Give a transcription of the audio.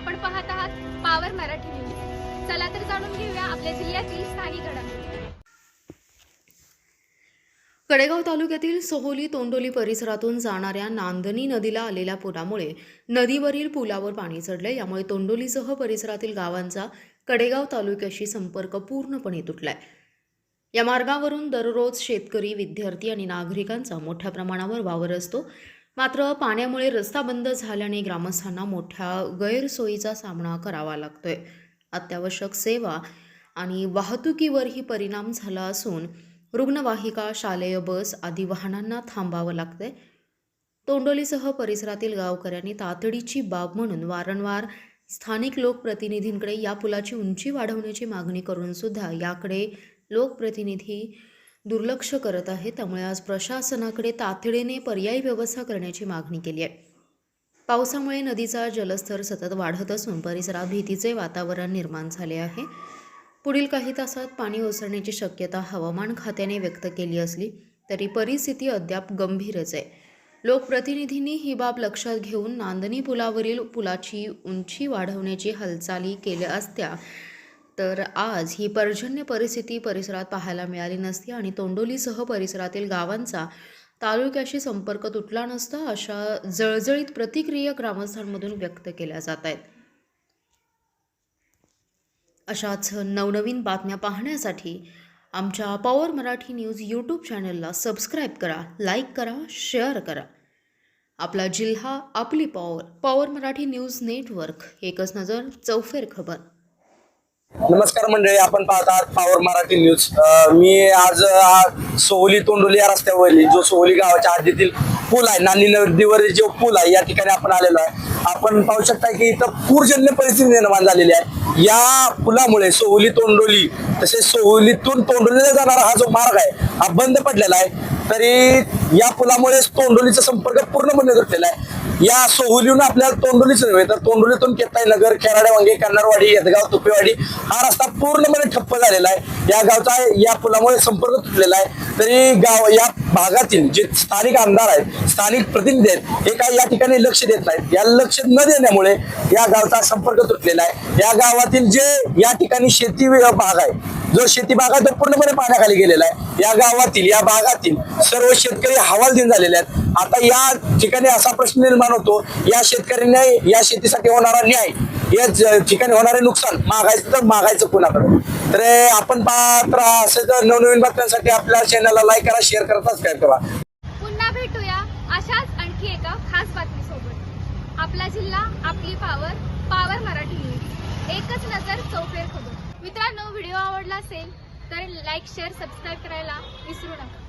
आपण पाहत आहात पावर मराठी न्यूज चला तर जाणून घेऊया आपल्या जिल्ह्यातील स्थानिक घडामोडी. कडेगाव तालुक्यातील सोहोली तोंडोली परिसरातून जाणाऱ्या नांदनी नदीला आलेल्या पुरामुळे नदीवरील पुलावर पाणी चढले यामुळे तोंडोलीसह परिसरातील गावांचा कडेगाव तालुक्याशी संपर्क पूर्णपणे तुटलाय. या मार्गावरून दररोज शेतकरी विद्यार्थी आणि नागरिकांचा मोठ्या प्रमाणावर वावर असतो. मात्र पाण्यामुळे रस्ता बंद झाल्याने ग्रामस्थांना मोठ्या गैरसोयीचा सामना करावा लागतोय. अत्यावश्यक सेवा आणि वाहतुकीवरही परिणाम झाला असून रुग्णवाहिका शालेय बस आदी वाहनांना थांबावं लागतंय. तोंडोलीसह परिसरातील गावकऱ्यांनी तातडीची बाब म्हणून वारंवार स्थानिक लोकप्रतिनिधींकडे या पुलाची उंची वाढवण्याची मागणी करून सुद्धा याकडे लोकप्रतिनिधी दुर्लक्ष करत आहे त्यामुळे आज प्रशासनाकडे तातडीने पर्यायी व्यवस्था करण्याची मागणी केली आहे. पावसामुळे नदीचा जलस्तर सतत वाढत असून परिसरात भीतीचे वातावरण निर्माण झाले आहे. पुढील काही तासात पाणी ओसरण्याची शक्यता हवामान खात्याने व्यक्त केली असली तरी परिस्थिती अद्याप गंभीरच आहे. लोकप्रतिनिधींनी ही बाब लक्षात घेऊन नांदणी पुलावरील पुलाची उंची वाढवण्याची हालचाली केल्या असत्या तर आज ही पर्जन्य परिस्थिती परिसरात पाहायला मिळाली नसती आणि तोंडोलीसह परिसरातील गावांचा तालुक्याशी संपर्क तुटला नसता अशा जळजळीत प्रतिक्रिया ग्रामस्थांमधून व्यक्त केल्या जात आहेत. अशाच नवनवीन बातम्या पाहण्यासाठी आमच्या पॉवर मराठी न्यूज यूट्यूब चॅनलला सबस्क्राईब करा लाईक करा शेअर करा. आपला जिल्हा आपली Power Power Marathi News network एकच नजर चौफेर खबर. नमस्कार मंडळी आपण पाहत आहात पॉवर मराठी न्यूज मी आज सोहली तोंडोली या रस्त्यावरील जो सोहली गावाच्या हद्दीतील पूल आहे नानी नदीवरील जो पूल आहे या ठिकाणी आपण आलेलो आहे. आपण पाहू शकता की इथं पूरजन्य परिस्थिती निर्माण झालेली आहे. या पुलामुळे सोहली तोंडोली तसेच सोहलीतून तोंडोलीला जाणारा हा जो मार्ग आहे हा बंद पडलेला आहे. तरी या पुलामुळे तोंडोलीचा संपर्क पूर्णपणे तुटलेला आहे. या सोहलीहून आपल्याला तोंडोलीच नव्हे तर तोंडोलीतून केताई नगर खेराडे वांगे कन्नरवाडी यदगाव तुपेवाडी हा रस्ता पूर्णपणे ठप्प झालेला आहे. या गावचा या पुलामुळे संपर्क तुटलेला आहे. तरी गाव या भागातील जे स्थानिक आमदार आहेत स्थानिक प्रतिनिधी आहेत हे काही या ठिकाणी लक्ष देत नाहीत. या लक्ष न देण्यामुळे या गावचा संपर्क तुटलेला आहे. या गावातील जे या ठिकाणी शेती भाग आहे जो शेती भाग आहे तो पूर्णपणे पाण्याखाली गेलेला आहे. या गावातील या भागातील सर्व शेतकरी हवालदिन झालेले आहेत. आता या ठिकाणी असा प्रश्न निर्माण होतो या शेतकऱ्यांना या शेतीसाठी होणारा न्याय या ठिकाणी होणारे नुकसान मागायचं तर मागायचं कुणाकडे? तर आपण पाहत राहा असं तर नवनवीन बातम्यांसाठी आपल्या चॅनलला लाईक करा शेअर करा सबस्क्राईब करा. पुन्हा भेटूया अशाच आणखी एका खास बातमीसोबत. आपला जिल्हा आपली पावर पावर मराठी न्यूज एकच नजर चौफेर खबर. मित्रांनो व्हिडिओ आवडला असेल तर लाईक शेअर सबस्क्राईब करायला विसरू नका.